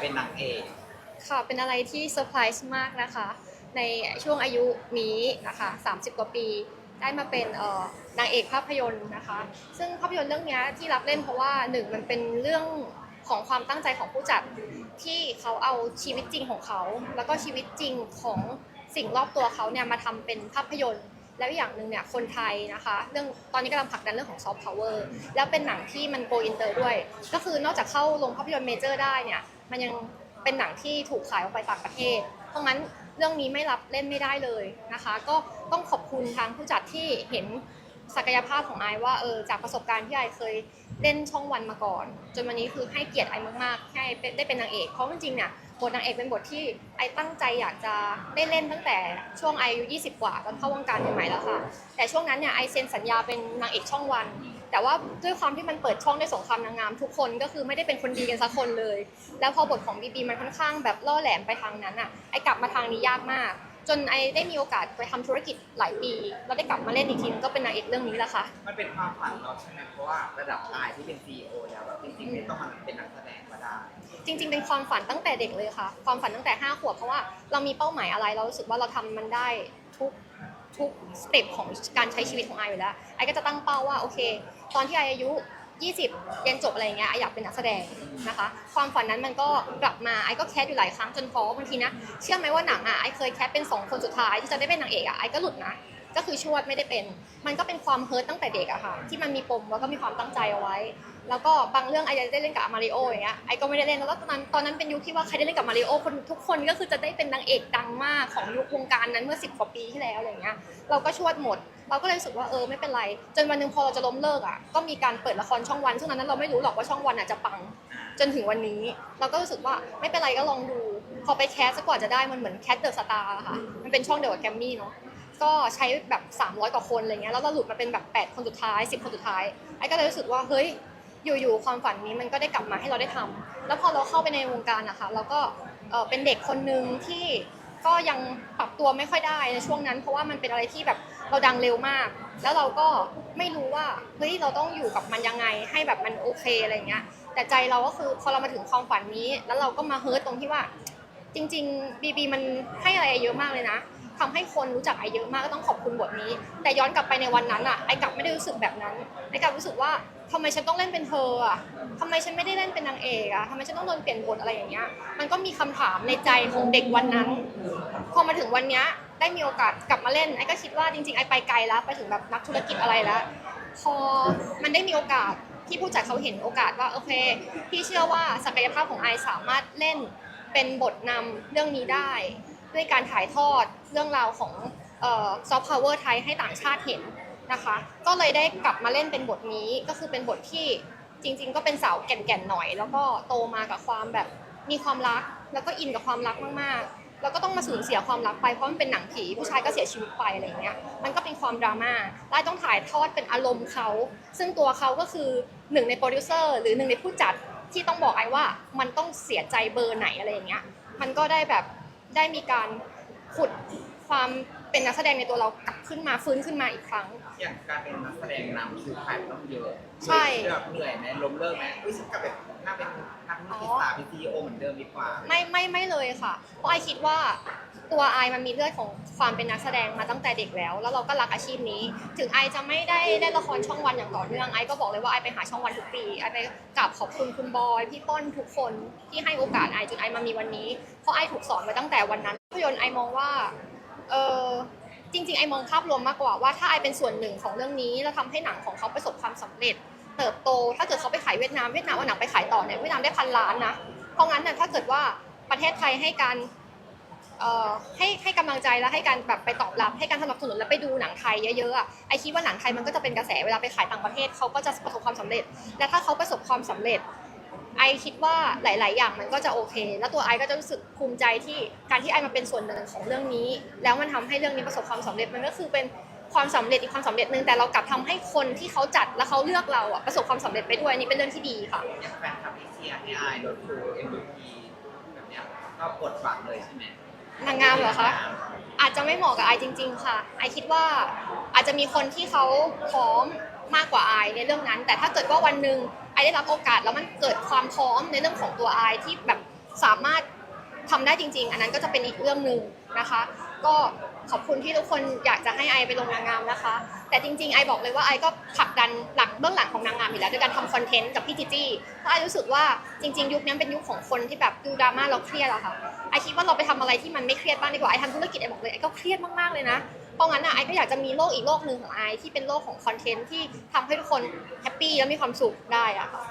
เป็นนางเอกค่ะเป็นอะไรที่เซอร์ไพรส์มากนะคะ ในช่วงอายุนี้นะคะ 30 กว่าปี ได้มาเป็นเอ่อนางเอกภาพยนตร์นะคะ ซึ่งภาพยนตร์เรื่องนี้ที่รับเล่นเพราะว่าหนึ่งมันเป็นเรื่องของความตั้งใจของผู้จัดที่เขาเอาชีวิตจริงของเขา แล้วก็ชีวิตจริงของสิ่งรอบตัวเขาเนี่ยมาทำเป็นภาพยนตร์ แล้วอย่างหนึ่งเนี่ยคนไทยนะคะเรื่องตอนนี้กำลังผลักดันเรื่องของซอฟต์พาวเวอร์แล้วเป็นหนังที่มันโกอินเตอร์ด้วย ก็คือนอกจากเข้าโรงภาพยนตร์เมเจอร์ได้เนี่ย มันยังเป็นหนังที่ถูกขายออกไปต่างประเทศ เพราะงั้นเรื่องนี้ไม่รับเล่นไม่ได้เลยนะคะ ก็ต้องขอบคุณทางผู้จัดที่เห็นศักยภาพของไอว่าเออจากประสบการณ์ที่ไอเคยเล่นช่องวันมาก่อน จนวันนี้คือให้เกียรติไอายมากๆให้ได้เป็นนางเอกเพราะจริงๆเนี่ยบทนางเอกเป็นบทที่ไอตั้งใจอยากจะได้เล่นตั้งแต่ช่วงไออายุ20 กว่าตอนเข้าวงการใหม่ๆแล้วค่ะ แต่ช่วงนั้นเนี่ยไอเซ็นสัญญาเป็นนางเอกช่องวัน แต่ว่าด้วยความที่มันเปิดช่องด้วยสงครามนางงามทุกคนก็คือไม่ได้เป็นคนดีกันสักคนเลย แล้วพอบทของบีบีมันค่อนข้างแบบล่อแหลมไปทางนั้นอะไอกลับมาทางนี้ยากมาก จนไอได้มีโอกาสไปทำธุรกิจหลายปีแล้วได้กลับมาเล่นอีกทีก็เป็นนางเอกเรื่องนี้แหละค่ะ มันเป็นความฝันเราใช่ไหมเพราะว่าระดับอายที่เป็นซีอแล้วแบบจริงๆไม่ต้องมาเป็นนักแสดงก็ได้ จริง ๆ เป็นความฝันตั้งแต่เด็กเลยค่ะ ความฝันตั้งแต่5ขวบเพราะว่าเรามีเป้าหมายอะไรเรารู้สึกว่าเราทำมันได้ทุก ทุกสเต็ปของการใช้ชีวิตของไออยู่แล้วไอก็จะตั้งเป้าว่าโอเค ตอนที่ไออายุ 20 เรียนจบอะไรเงี้ยไออยากเป็นนักแสดงนะคะ ความฝันนั้นมันก็กลับมาไอก็แคสอยู่หลายครั้งจนฟ้อบางทีนะ เชื่อไหมว่าหนังอะไอเคยแคสเป็น 2 คนสุดท้ายที่จะได้เป็นนางเอกอะไอก็หลุดนะ ก็คือชวดไม่ได้เป็น มันก็เป็นความเฮิร์ตตั้งแต่เด็กอะค่ะ ที่มันมีปมแล้วก็มีความตั้งใจเอาไว้ แล้วก็บางเรื่องไอจะได้เล่นกับมาริโออย่างเงี้ยไอก็ไม่ได้เล่นแล้วก็ตอนนั้นตอนนั้นเป็นยุคที่ว่าใครได้เล่นกับมาริโอคนทุกคนก็คือจะได้เป็นนางเอกดังมากของยุควงการนั้นเมื่อ10กว่าปีที่แล้วอะไรเงี้ยเราก็ชวดหมด เราก็เลยรู้สึกว่าเออไม่เป็นไร จนวันหนึงพอเราจะล้มเลิกอะก็มีการเปิดละครช่องวันซึ่งตอนนั้นเราไม่รู้หรอกว่าช่องวันอะจะปังจนถึงวันนี้ เราก็รู้สึกว่าไม่เป็นไรก็ลองดู พอไปแคสซะกว่าจะได้มันเหมือนแคสเดอะสตาร์ค่ะมันเป็นช่องเดียวกับแกมมี่เนาะ ก็ใช้แบบ 300 กว่าคนอะไรเงี้ยแล้วเราหลุดมาเป็นแบบ 8 คนสุดท้าย 10 คนสุดท้ายไอ้ก็เลยรู้สึกว่าเฮ้ยอยู่ๆความฝันนี้มันก็ได้กลับมาให้เราได้ทำแล้วพอเราเข้าไปในวงการนะคะเราก็เอ่อเป็นเด็กคนหนึ่งที่ก็ยังปรับตัวไม่ค่อยได้ในช่วงนั้น เพราะว่ามันเป็นอะไรที่แบบเราดังเร็วมาก แล้วเราก็ไม่รู้ว่าเฮ้ยเราต้องอยู่กับมันยังไงให้แบบมันโอเคอะไรเงี้ยแต่ใจเราก็คือพอเรามาถึงความฝันนี้ แล้วเราก็มาเฮิร์ตตรงที่ว่า จริงๆบีบีมันให้อะไรเยอะมากเลยนะ ทำให้คนรู้จักไอเยอะมากก็ต้องขอบคุณบทนี้ แต่ย้อนกลับไปในวันนั้นอะไอกลับไม่ได้รู้สึกแบบนั้นไอกลับรู้สึกว่าทำไมฉันต้องเล่นเป็นเธออะทำไมฉันไม่ได้เล่นเป็นนางเอกอะทำไมฉันต้องโดนเปลี่ยนบทอะไรอย่างเงี้ย มันก็มีคำถามในใจของเด็กวันนั้น พอมาถึงวันเนี้ยได้มีโอกาสกลับมาเล่นไอก็คิดว่าจริงๆไอไปไกลแล้วไปถึงแบบนักธุรกิจอะไรแล้ว พอมันได้มีโอกาสที่ผู้จัดเขาเห็นโอกาสว่าโอเคพี่เชื่อว่าศักยภาพของไอสามารถเล่นเป็นบทนำเรื่องนี้ได้ ด้วยการถ่ายทอดเรื่องราวของซอฟต์พาวเวอร์ไทยให้ต่างชาติเห็นนะคะ ก็เลยได้กลับมาเล่นเป็นบทนี้ก็คือเป็นบทที่จริง ๆ ก็เป็นสาวแก่นๆหน่อย แล้วก็โตมากับความแบบมีความรัก แล้วก็อินกับความรักมากๆ แล้วก็ต้องมาสูญเสียความรักไปเพราะมันเป็นหนังผีผู้ชายก็เสียชีวิตไปอะไรเงี้ยมันก็เป็นความดราม่าไล่ต้องถ่ายทอดเป็นอารมณ์เขาซึ่งตัวเขาก็คือหนึ่งในโปรดิวเซอร์หรือหนึ่งในผู้จัดที่ต้องบอกไอ้ว่ามันต้องเสียใจเบอร์ไหนอะไรอย่างเงี้ยมันก็ได้แบบ ได้มีการขุด ความเป็นนักแสดงในตัวเรากลับขึ้นมาฟื้นขึ้นมาอีกครั้ง อย่างการเป็นนักแสดงนำคือถ่ายต้องเยอะใช่ แบบเหนื่อยไหมล้มเลิกไหมอุ้ยฉันกลับไปน่าเป็นนักธุรกิจสาวเป็นซีอเหมือนเดิมดีกว่า ไม่ไม่ไม่เลยค่ะ เพราะไอคิดว่าตัวไอมันมีเลือดของความเป็นนักแสดงมาตั้งแต่เด็กแล้ว แล้วเราก็รักอาชีพนี้ ถึงไอจะไม่ได้ได้ละครช่องวันอย่างต่อเนื่องไอก็บอกเลยว่าไอไปหาช่องวันทุกปีไอไปกราบขอบคุณคุณบอยพี่ป้นทุกคนที่ให้โอกาสไอจนไอมามีวันนี้ เพราะไอถูกสอนมาตั้งแต่วันนั้นภาพยนตร์ไอมองว่า เออจริงๆไอมองภาพรวมมากกว่าว่าถ้าไอเป็นส่วนหนึ่งของเรื่องนี้แล้วทำให้หนังของเขาประสบความสำเร็จ เติบโต ถ้าเกิดเขาไปขายเวียดนามเวียดนามเอาหนังไปขายต่อเนี่ยเวียดนามได้พันล้านนะเพราะงั้นน่ะถ้าเกิดว่าประเทศไทยให้การเอ่อให้ให้กำลังใจและให้การแบบไปตอบรับ ให้การสนับสนุนแล้วไปดูหนังไทยเยอะๆอะไอคิดว่าหนังไทยมันก็จะเป็นกระแสเวลาไปขายต่างประเทศเขาก็จะประสบความสำเร็จ และถ้าเขาประสบความสำเร็จ ไอคิดว่าหลาย ๆ อย่างมันก็จะโอเค แล้วตัวไอก็จะรู้สึกภูมิใจที่การที่ไอมาเป็นส่วนหนึ่งของเรื่องนี้ แล้วมันทำให้เรื่องนี้ประสบความสำเร็จมันก็คือเป็นความสำเร็จอีกความสำเร็จหนึ่งแต่เรากลับทำให้คนที่เขาจัดและเขาเลือกเราอะประสบความสำเร็จไปด้วยอันนี่เป็นเรื่องที่ดีค่ะอย่างแฟนคลับที่เชียร์ให้อายโดนครู MVP แบบเนี้ยก็กดฝังเลยใช่ไหมนางงามเหรอคะอาจจะไม่เหมาะกับไอจริง ๆ ค่ะไอคิดว่าอาจจะมีคนที่เขาพร้อมมากกว่าไอในเรื่องนั้น แต่ถ้าเกิดว่าวันหนึ่งไอได้รับโอกาสแล้วมันเกิดความพร้อมในเรื่องของตัวไอที่แบบสามารถทำได้จริง ๆ อันนั้นก็จะเป็นอีกเรื่องหนึ่งนะคะ ก็ ขอบคุณที่ทุกคนอยากจะให้ไอไปลงนางงามนะคะ แต่จริงๆไอบอกเลยว่าไอก็ผลักดันหลังเบื้องหลังของนางงามอยู่แล้วด้วยการทำคอนเทนต์กับพี่จิจี้เพราะไอรู้สึกว่าจริง ๆ ยุคนี้เป็นยุคของคนที่แบบดูดราม่าเราเครียดอะค่ะไอคิดว่าเราไปทำอะไรที่มันไม่เครียดบ้างดีกว่าไอทำธุรกิจไอบอกเลยไอก็เครียดมากๆเลยนะเพราะงั้นอะไอก็อยากจะมีโลกอีกโลกหนึ่งของไอที่เป็นโลกของคอนเทนต์ที่ทำให้ทุกคนแฮปปี้และมีความสุขได้อะค่ะ